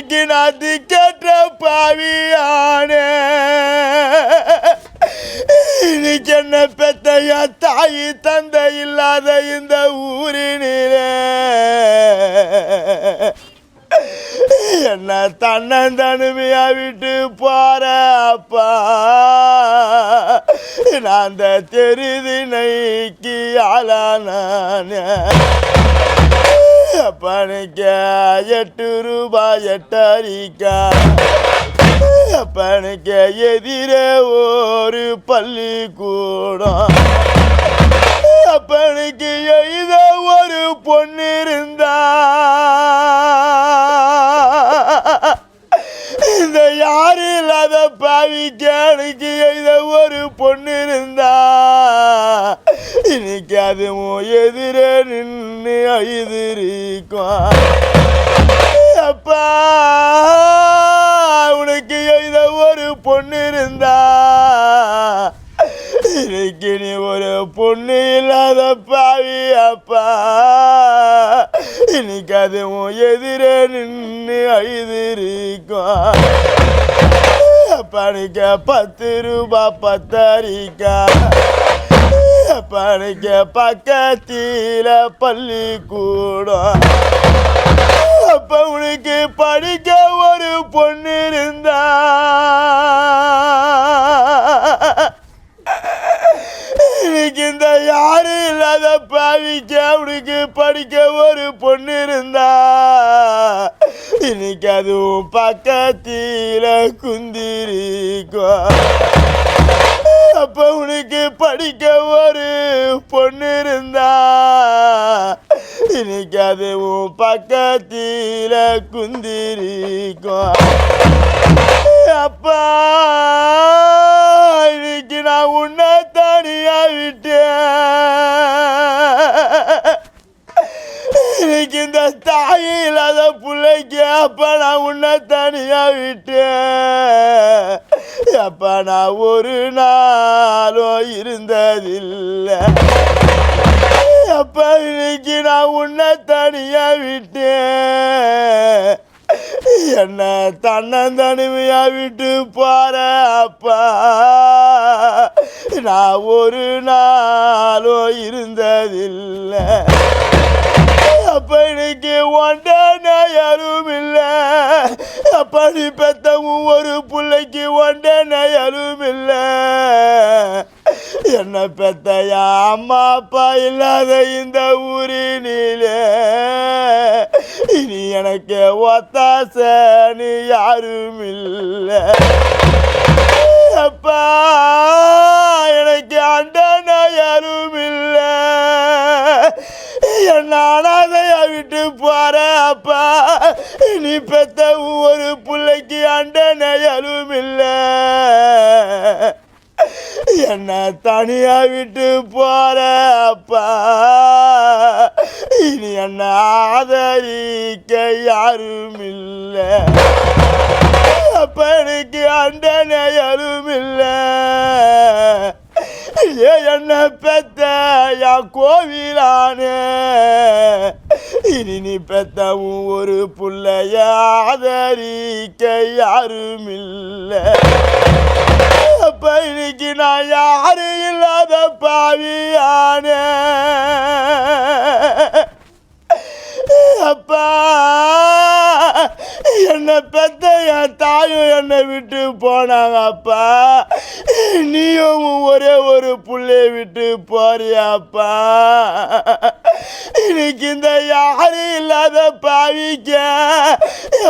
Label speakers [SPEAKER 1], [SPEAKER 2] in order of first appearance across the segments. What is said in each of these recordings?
[SPEAKER 1] இன்னைக்கு நான் திக்கற்ற பாவியானே. இன்னைக்கு என்ன பெத்தையா தாய் தந்தை இல்லாத இந்த ஊரினிலே. என்ன தன்னன் தனிமையா விட்டு போற அப்பா நான் அந்த தெருதினைக்கு ஆளான அப்பனுக்க எட்டு ரூபாய் எட்டரிக்கா அப்பனுக்கு எதிரே ஒரு பள்ளி கூடம் அப்பனுக்கு எழுத ஒரு பொண்ணு இருந்தா இந்த யாரு இல்லாத பாவிக்கு எனக்கு எழுத ஒரு பொண்ணு இருந்தா இன்னைக்கு எதிரே நின்று எழுதிருக்கும் அப்பா உனக்கு எழுத ஒரு பொண்ணு இருந்தா. இன்னைக்கு நீ ஒரு பொண்ணு இல்லாத பாவி அப்பா. இன்னைக்கு அதுவும் எதிரே நின்று அழுதிருக்கும் பணிக்க பத்து ரூபா பத்தரிக்கா. பணிக்க பக்கத்தில பள்ளிக்கூடம் அப்ப உனக்கு படிக்க ஒரு பொண்ணு இருந்தா. இன்னைக்கு இந்த யாரு இல்லாத பாவிக்க அவனுக்கு படிக்க ஒரு பொண்ணு இருந்தா. இன்னைக்கு அதுவும் பக்கத்தில குந்திரிக்கும். அப்ப உனக்கு படிக்க ஒரு பொண்ணு இருந்தா. இன்னைக்கு அதுவும் பக்கத்தில குந்திரிக்கும். அப்பா இன்னைக்கு நான் உன்னை தனியா விட்டேன். இன்னைக்கு இந்த தாய் இல்லாத பிள்ளைக்கு அப்ப நான் உன்னை தனியா விட்டேன். அப்ப நான் ஒரு நாளும் இருந்ததில்லை. அப்ப இன்னைக்கு நான் உன்னை தனியா விட்டேன். என்ன தன்னந்தனிமையா விட்டு போற அப்பா. நான் ஒரு நாளும் இருந்ததில்லை. அப்ப இன்னைக்கு நான் யாரும் இல்லை. அப்பா நீ பெத்தவும் ஒரு பிள்ளைக்கு ஒன்றே நயலும் இல்லை. என்ன பெத்தையா அம்மா அப்பா இல்லாத இந்த ஊரினிலே. இனி எனக்கு ஒத்தாசனு யாரும் இல்லை. விட்டு போற அப்பா. நீ பெத்த ஒரு பிள்ளைக்கு அண்ட நயலும் இல்லை. என்ன தனியா விட்டு போற அப்பா. இனி என்ன ஆதரிக்க யாரும் இல்லை. அப்ப எனக்கு அண்ட யாரும் இல்லை. என்ன பெத்த யா கோவிலானே. இனி நீ பெத்தவும் ஒரு புள்ளைய? ஆதரிக்க யாரும் இல்லை அப்ப இன்னைக்கு நான் யாரு இல்லாத பாவியான. அப்பா என்னை பெத்த என் தாயும் என்னை விட்டு போனாங்க அப்பா. நீயும் ஒரே ஒரு புள்ளைய விட்டு போறியாப்பா இன்னைக்கு இந்த யாரு இல்லாத பாவிக்க?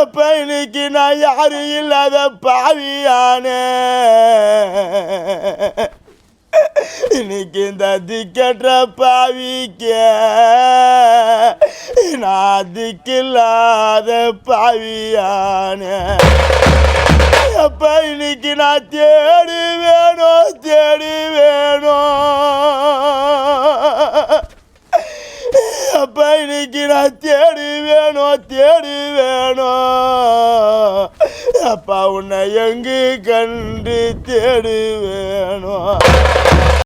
[SPEAKER 1] எப்ப இன்னைக்கு நான் யாரு இல்லாத பாவியானே? இன்னைக்கு இந்த திக்கற்ற பாவிக்க? நான் திக்கில்லாத பாவியான. அப்ப இன்னைக்கு நான் தேடி வேணும் தேடி வேணும்? அப்ப இன்னைக்கு நான் தேடி வேணும் தேடி வேணும் அப்பா உன்னை எங்கு கண்டு தேடி வேணும்